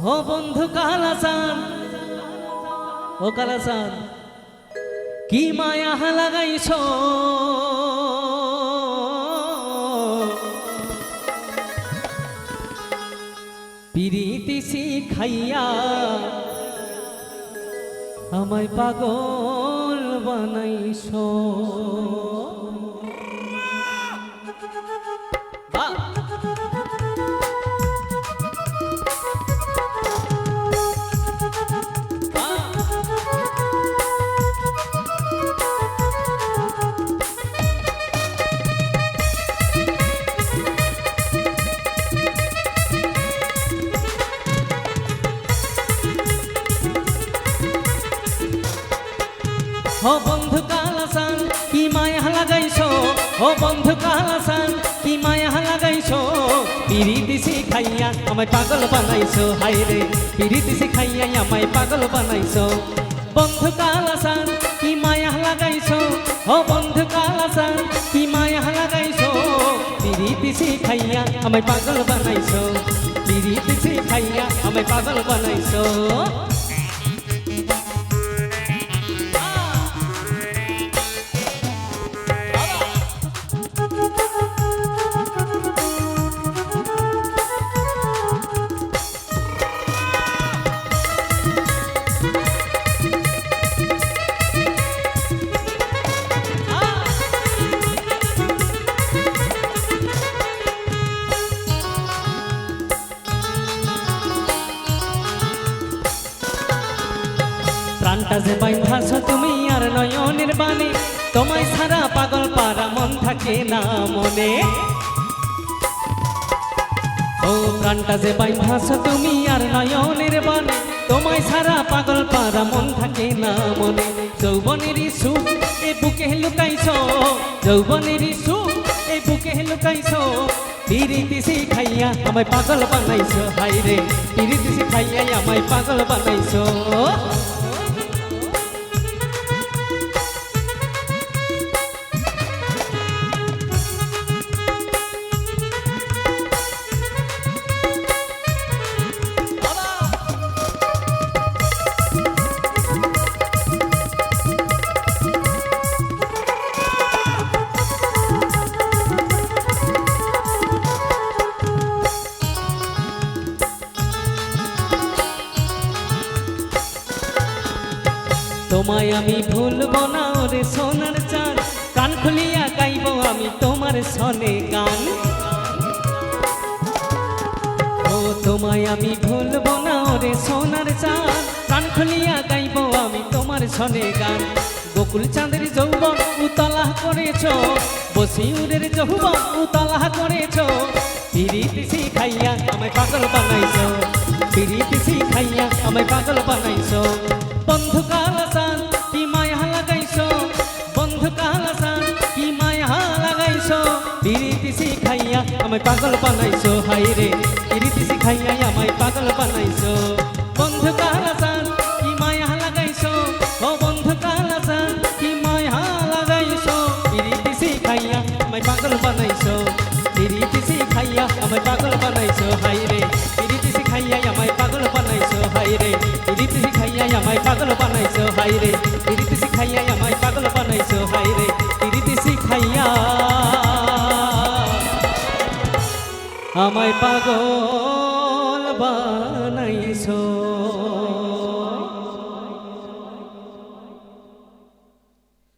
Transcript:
ও বন্ধু কালাসান ও কালাসান কি মায়া লাগাইছ? পিরিতি শিখাইয়া আমায় পাগল বানাইছ। বাহ! ও বন্ধু কালাসান কি মায়া লাগাইছো? ও বন্ধু কালাসান কি মায়া লাগাইছো? পিরিতি শিখাইয়া আমায় পাগল বানাইছো। হাই রে, পিরিতি শিখাইয়া আমায় পাগল বানাইছো। বন্ধু কালাসান কি মায়া লাগাইছো? ও বন্ধু কালাসান কি মায়া লাগাইছো? পিরিতি শিখাইয়া আমায় পাগল বানাইছো। পিরিতি শিখাইয়া আমায় পাগল বানাইছো। প্রাণটা যে বাইন্ধাছ তুমি আর নয়নের বাণী। তোমায় সারা পাগল পারা মন থাকে না মনে। ও প্রাণটা যে বাইন্ধাছ তুমি আর নয়নের বাণী। তোমায় সারা পাগল পারা মন থাকে না মনে। যৌবনের সুখ এ বুকে লুকাইছ। যৌবনের সুখ এ বুকে লুকাইছ। পিরিতি শিখাইয়া আমায় পাগল বানাইছ। হাই রে, পিরিতি শিখাইয়া আমায় পাগল বানাইছ। তোমায় আমি ভুলব না ওরে সোনার চাঁদ। কান খুলিয়া গাইব আমি তোমার সনে গান। ও তোমায় আমি ভুলব না ওরে সোনার চাঁদ। কান খুলিয়া গাইব আমি তোমার সনে গান। গোকুল চাঁদের যৌবন উতলা করেছ বসি বসিউরের যৌবন উতলা করেছ। পিরিতি শিখাইয়া আমায় পাগল বানাইছ, পিরিতি শিখাইয়া আমায় পাগল বানাইছ। আমায় পাগল বানাইছ হাই রে। পিরিতি শিখাইয়া আমায় পাগল বানাইছ। বন্ধু কালাসান কি মায়া লাগাইছ? ও বন্ধু কালাসান কি মায়া লাগাইছ? পিরিতি শিখাইয়া আমায় পাগল বানাইছ? পিরিতি শিখাইয়া আমায় পাগল বানাইছ? হাই রে। পিরিতি শিখাইয়া আমায় পাগল বানাইছ? হাই রে। পিরিতি শিখাইয়া আমায় পাগল বানাইছ? হাই রে। পিরিতি শিখাইয়া আমায় আমায় পাগল বানাইছ